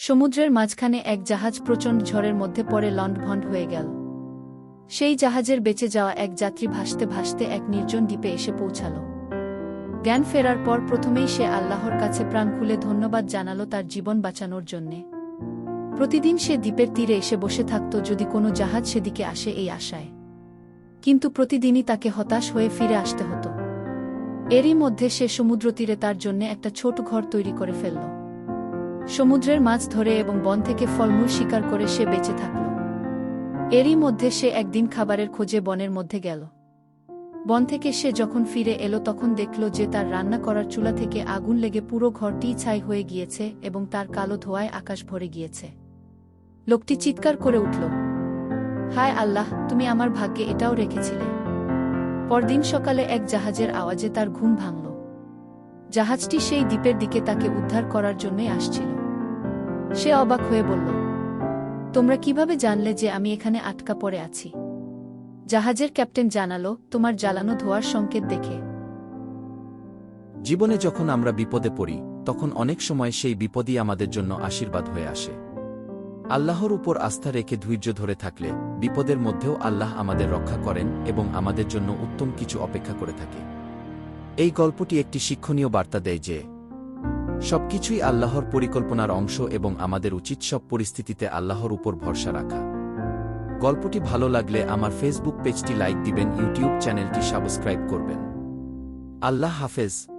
সমুদ্রের মাঝখানে এক জাহাজ প্রচণ্ড ঝড়ের মধ্যে পড়ে লণ্ডভণ্ড হয়ে গেল। সেই জাহাজের বেঁচে যাওয়া এক যাত্রী ভাসতে ভাসতে এক নির্জন দ্বীপে এসে পৌঁছাল। জ্ঞান ফেরার পর প্রথমেই সে আল্লাহর কাছে প্রাণ খুলে ধন্যবাদ জানালো তার জীবন বাঁচানোর জন্যে। প্রতিদিন সে দ্বীপের তীরে এসে বসে থাকত যদি কোনো জাহাজ সেদিকে আসে এই আশায়। কিন্তু প্রতিদিনই তাকে হতাশ হয়ে ফিরে আসতে হতো। এরই মধ্যে সে সমুদ্র তীরে তার জন্য একটা ছোট ঘর তৈরি করে ফেলল। সমুদ্রের মাছ ধরে এবং বন থেকে ফলমূল শিকার করে সে বেঁচে থাকল। এরই মধ্যে সে একদিন খাবারের খোঁজে বনের মধ্যে গেল। বন থেকে সে যখন ফিরে এলো তখন দেখল যে তার রান্না করার চুলা থেকে আগুন লেগে পুরো ঘরটি ছাই হয়ে গিয়েছে এবং তার কালো ধোঁয়ায় আকাশ ভরে গিয়েছে। লোকটি চিৎকার করে উঠল, হায় আল্লাহ, তুমি আমার ভাগ্যে এটাও রেখেছিলে। পরদিন সকালে এক জাহাজের আওয়াজে তার ঘুম ভাঙল। জাহাজটি সেই দ্বীপের দিকে তাকে উদ্ধার করার জন্যই আসছিল। সে অবাক হয়ে বলল, তোমরা কীভাবে জানলে যে আমি এখানে আটকা পড়ে আছি? জাহাজের ক্যাপ্টেন জানালো, তোমার জ্বালানো ধোয়ার সংকেত দেখে। জীবনে যখন আমরা বিপদে পড়ি, তখন অনেক সময় সেই বিপদই আমাদের জন্য আশীর্বাদ হয়ে আসে। আল্লাহর উপর আস্থা রেখে ধৈর্য ধরে থাকলে, বিপদের মধ্যেও আল্লাহ আমাদের রক্ষা করেন এবং আমাদের জন্য উত্তম কিছু অপেক্ষা করে থাকে। এই গল্পটি একটি শিক্ষণীয় বার্তা দেয় যে সবকিছুই আল্লাহর পরিকল্পনার অংশ এবং আমাদের উচিত সব পরিস্থিতিতে আল্লাহর উপর ভরসা রাখা। গল্পটি ভালো লাগলে আমার ফেসবুক পেজটি লাইক দিবেন ইউটিউব চ্যানেলটি সাবস্ক্রাইব করবেন। আল্লাহ হাফেজ।